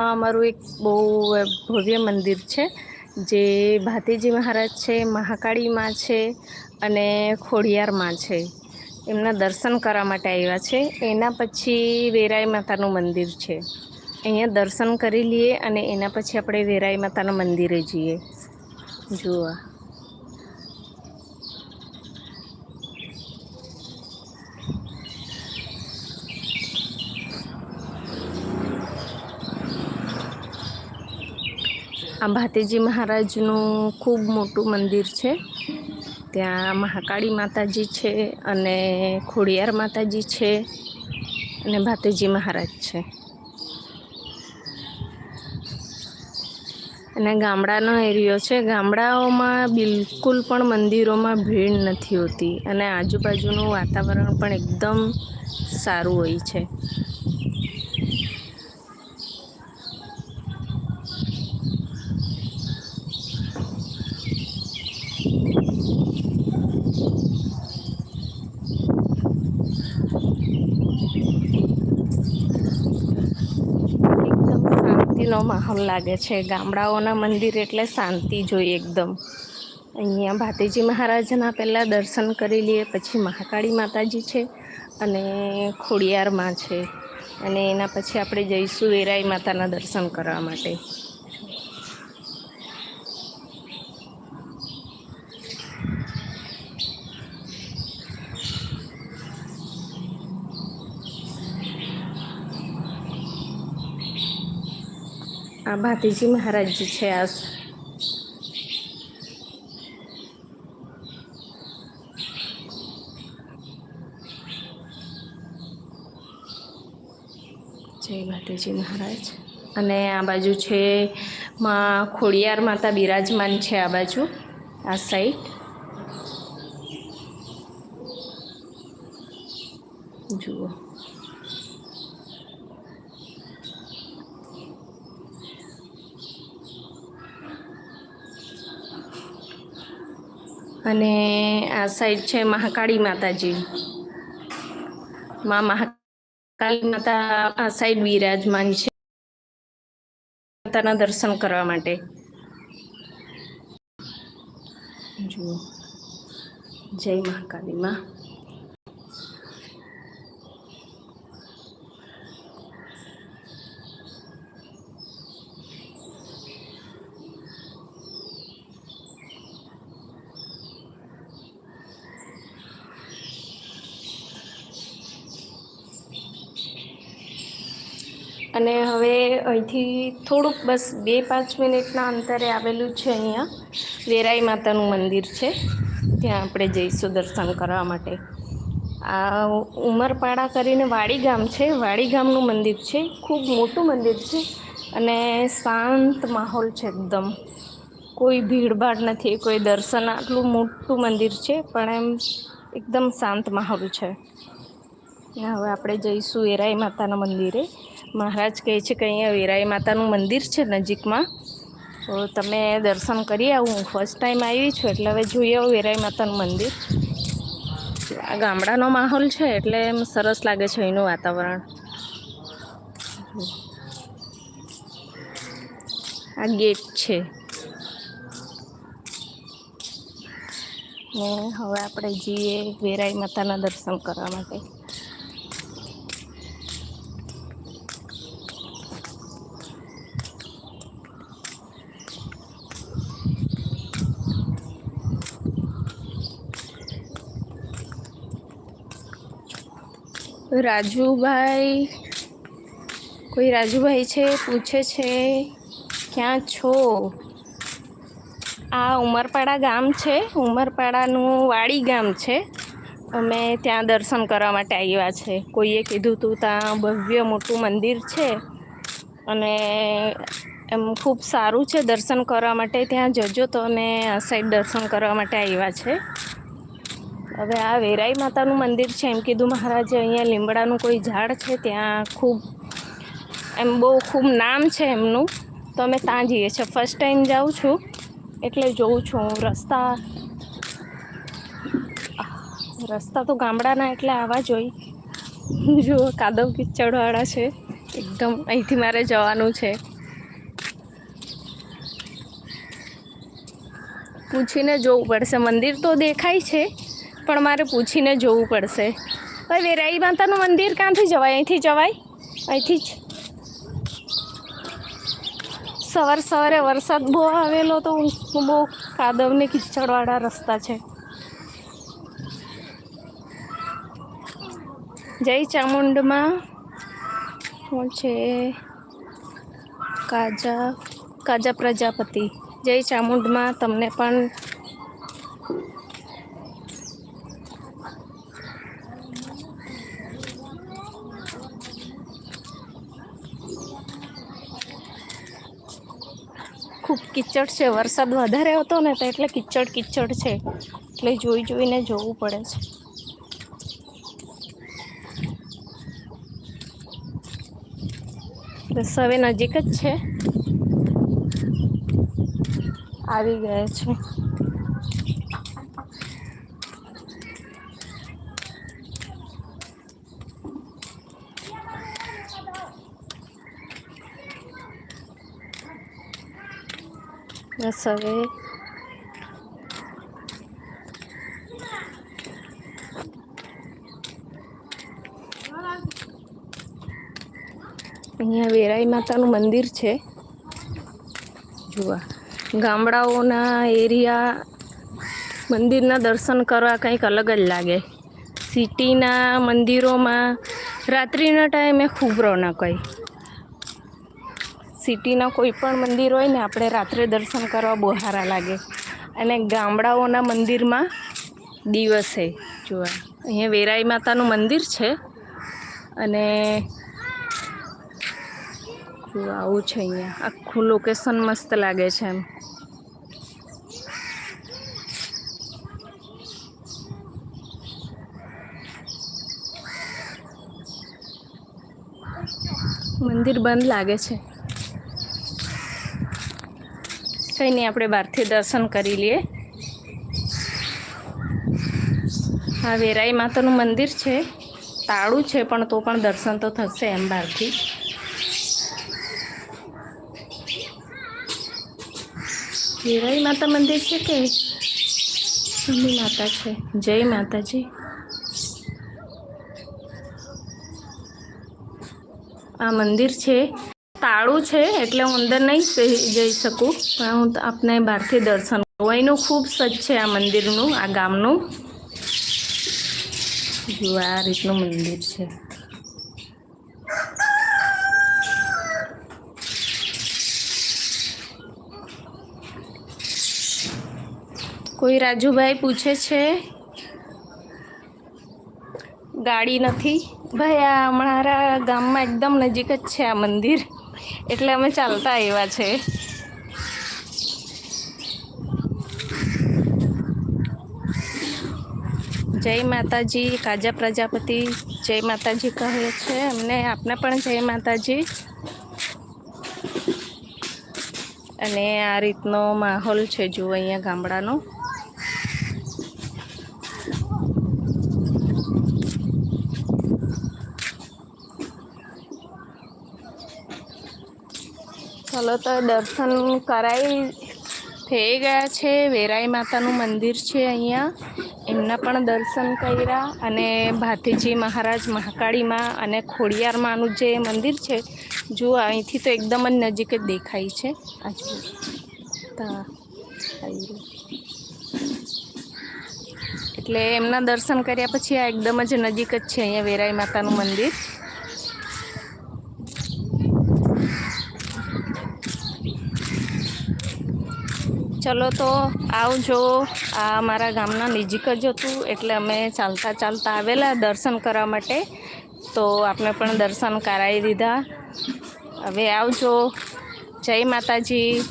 અમારું એક બહુ ભવ્ય મંદિર છે, જે ભાતીજી મહારાજ છે, મહાકાળીમાં છે અને ખોડિયારમાં છે. એમના દર્શન કરવા માટે આવ્યા છે. એના પછી વેરાઈ માતાનું મંદિર છે. અહીંયા દર્શન કરી લઈએ અને એના પછી આપણે વેરાઈ માતાના મંદિરે જઈએ. જોવા આ ભાતીજી મહારાજનું ખૂબ મોટું મંદિર છે. ત્યાં મહાકાળી માતાજી છે અને ખોડિયાર માતાજી છે અને ભાતીજી મહારાજ છે. અને ગામડાનો એરિયો છે. ગામડાઓમાં બિલકુલ પણ મંદિરોમાં ભીડ નથી હોતી અને આજુબાજુનું વાતાવરણ પણ એકદમ સારું હોય છે એકદમ શાંતિનો માહોલ લાગે છે. ગામડાઓના મંદિર એટલે શાંતિ જોઈએ એકદમ. અહીંયા ભાતીજી મહારાજના પહેલાં દર્શન કરી લઈએ, પછી મહાકાળી માતાજી છે અને ખોડિયારમાં છે. અને એના પછી આપણે જઈશું વેરાઈ માતાના દર્શન કરવા માટે. આ ભાતીજી મહારાજજી છે આ જય ભાતીજી મહારાજ. અને આ બાજુ છે માં ખોડિયાર માતા બિરાજમાન છે આ બાજુ, આ સાઈડ જુઓ. અને આ સાઈડ છે મહાકાળી માતાજી. માં મહાકાળી માતા આ સાઈડ બિરાજમાન છે. માતાના દર્શન કરવા માટે. જુઓ. જય મહાકાળી માં. અને હવે અહીંથી થોડુંક બસ બે પાંચ મિનિટના અંતરે આવેલું છે અહીંયા. વેરાઈ માતાનું મંદિર છે. ત્યાં આપણે જઈશું દર્શન કરવા માટે. આ ઉમરપાડા કરીને વાડી ગામ છે. વાડી ગામનું મંદિર છે. ખૂબ મોટું મંદિર છે અને શાંત માહોલ છે એકદમ. કોઈ ભીડભાડ નથી, કોઈ દર્શન. આટલું મોટું મંદિર છે, પણ એમ એકદમ શાંત માહોલ છે. હવે આપણે જઈશું એરાઈ માતાના મંદિરે. મહારાજ કહે છે કે અહીંયા વેરાઈ માતાનું મંદિર છે નજીકમાં. તો તમે દર્શન કરી આવું. હું ફર્સ્ટ ટાઈમ આવી છું, એટલે હવે જોઈ આવું વેરાઈ માતાનું મંદિર. આ ગામડાનો માહોલ છે, એટલે એમ સરસ લાગે છે અહીંનું વાતાવરણ. આ ગેટ છે. ને હવે આપણે જઈએ વેરાઈ માતાના દર્શન કરવા માટે. રાજુભાઈ, કોઈ રાજુભાઈ છે? પૂછે છે, ક્યાં છો? આ ઉમરપાડા ગામ છે. ઉમરપાડાનું વાડી ગામ છે. અમે ત્યાં દર્શન કરવા માટે આવ્યા છે. કોઈએ કીધું તું ત્યાં ભવ્ય મોટું મંદિર છે અને એમ ખૂબ સારું છે દર્શન કરવા માટે ત્યાં જજો તો અમે આ સાઈડ દર્શન કરવા માટે આવ્યા છે. હવે આ વેરાઈ માતાનું મંદિર છે, એમ કીધું મહારાજે, અહીંયા લીમડાનું કોઈ ઝાડ છે, ત્યાં ખૂબ, એમ બહુ ખૂબ નામ છે એમનું. તો અમે ત્યાં જઈએ છીએ. ફર્સ્ટ ટાઈમ જાઉં છું, એટલે જોઉં છું. રસ્તા રસ્તા તો ગામડાના, એટલે આવા જ હોય જુઓ કાદવ કિચડવાળા છે. એકદમ અહીંથી મારે જવાનું છે. પૂછીને જોવું પડશે. મંદિર તો દેખાય છે પણ મારે પૂછીને જોવું પડશે. ભાઈ, વેરાઈ માતાનું મંદિર ક્યાંથી જવાય? અહીંથી જવાય? અહીંથી જ. સવાર સવારે વરસાદ બહુ આવેલો તો બહુ કાદવને કિચડવાળા રસ્તા છે. જય ચામુંડમાં. શું છે? કાજા કાજા પ્રજાપતિ. જય ચામુંડમાં તમને પણ કિચડ છે, વરસાદ વધારે હતો ને તો એટલે કિચડ કિચડ છે. એટલે જોઈ જોઈને જોવું પડે છે. બસ હવે નજીક જ છે. આવી ગયા છે. હવે અહીંયા વેરાઈ માતાનું મંદિર છે. જુઓ, ગામડાઓના એરિયા, મંદિરના દર્શન કરવા કંઈક અલગ જ લાગે. સિટીના મંદિરોમાં રાત્રિના ટાઈમે ખૂબ રોનક હોય. સિટીના કોઈ પણ મંદિર હોય ને, આપણે રાત્રે દર્શન કરવા બહુ સારા લાગે. અને ગામડાઓના મંદિરમાં દિવસે જોવા અહીંયા વેરાઈ માતાનું મંદિર છે. અને આવું છે અહીંયા. આખું લોકેશન મસ્ત લાગે છે એમ. મંદિર બંધ લાગે છે. કંઈ નહીં આપણે બહારથી દર્શન કરી લઈએ. આ વેરાઈ માતાનું મંદિર છે. તાળું છે, પણ તો પણ દર્શન તો થશે એમ બહારથી. વેરાઈ માતા મંદિર છે કે? સુની માતા છે. જય માતાજી. આ મંદિર છે. તાળું છે એટલે હું અંદર નહીં જઈ- શકું. પણ હું આપને બહારથી દર્શન અહીંનું ખૂબ સજ છે આ મંદિરનું, આ ગામનું. જુઓ આ રીતનું મંદિર છે. કોઈ રાજુભાઈ પૂછે છે? ગાડી નથી? ભાઈ, આ અમારા ગામમાં એકદમ નજીક જ છે આ મંદિર. એટલે અમે ચાલતા આવ્યા છે. જય માતાજી કાજા પ્રજાપતિ, જય માતાજી કહે છે એમને આપને પણ જય માતાજી. અને આ રીતનો માહોલ છે જુઓ અહીંયા ગામડાનો. ચલો તો દર્શન કરાવી થઈ ગયા છે. વેરાઈ માતાનું મંદિર છે અહીંયા. એમના પણ દર્શન કર્યા અને ભાતીજી મહારાજ મહાકાળીમાં અને ખોડિયારમાંનું જે મંદિર છે જુઓ અહીંથી તો એકદમ જ નજીક જ દેખાય છે. આ તા એટલે એમના દર્શન કર્યા પછી આ એકદમ જ નજીક જ છે અહીંયા વેરાઈ માતાનું મંદિર. ચલો તો આવજો. આ અમારા ગામના નજીક જ હતું, એટલે અમે ચાલતા ચાલતા આવેલા દર્શન કરવા માટે. તો આપણે પણ દર્શન કરાવી દીધા. હવે આવજો. જય માતાજી.